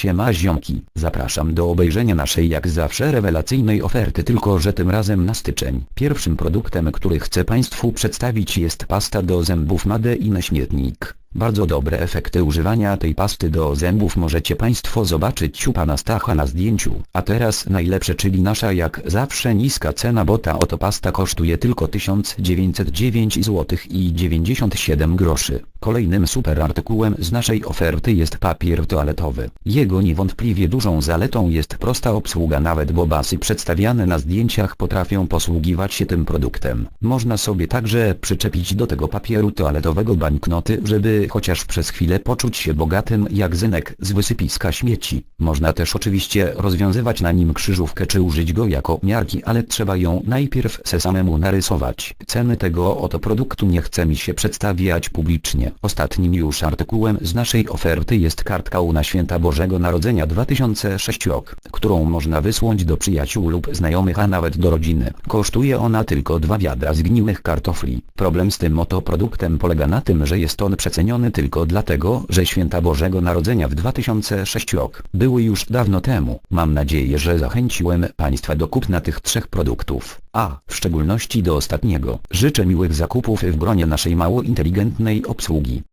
Siema ziomki, zapraszam do obejrzenia naszej jak zawsze rewelacyjnej oferty tylko że tym razem na styczeń. Pierwszym produktem który chcę Państwu przedstawić jest pasta do zębów Made in Śmietnik. Bardzo dobre efekty używania tej pasty do zębów możecie Państwo zobaczyć u pana Stacha na zdjęciu. A teraz najlepsze czyli nasza jak zawsze niska cena bo ta oto pasta kosztuje tylko 1909 zł i 97 groszy. Kolejnym super artykułem z naszej oferty jest papier toaletowy. Jego niewątpliwie dużą zaletą jest prosta obsługa nawet bobasy przedstawiane na zdjęciach potrafią posługiwać się tym produktem. Można sobie także przyczepić do tego papieru toaletowego banknoty, żeby chociaż przez chwilę poczuć się bogatym jak zynek z wysypiska śmieci. Można też oczywiście rozwiązywać na nim krzyżówkę czy użyć go jako miarki, ale trzeba ją najpierw se samemu narysować. Ceny tego oto produktu nie chce mi się przedstawiać publicznie. Ostatnim już artykułem z naszej oferty jest kartka U na święta Bożego Narodzenia 2006 rok, którą można wysłać do przyjaciół lub znajomych, a nawet do rodziny. Kosztuje ona tylko dwa wiadra zgniłych kartofli. Problem z tym oto produktem polega na tym, że jest on przeceniony tylko dlatego, że święta Bożego Narodzenia w 2006 rok były już dawno temu. Mam nadzieję, że zachęciłem Państwa do kupna tych trzech produktów, a w szczególności do ostatniego. Życzę miłych zakupów w gronie naszej mało inteligentnej obsługi. Tanguy.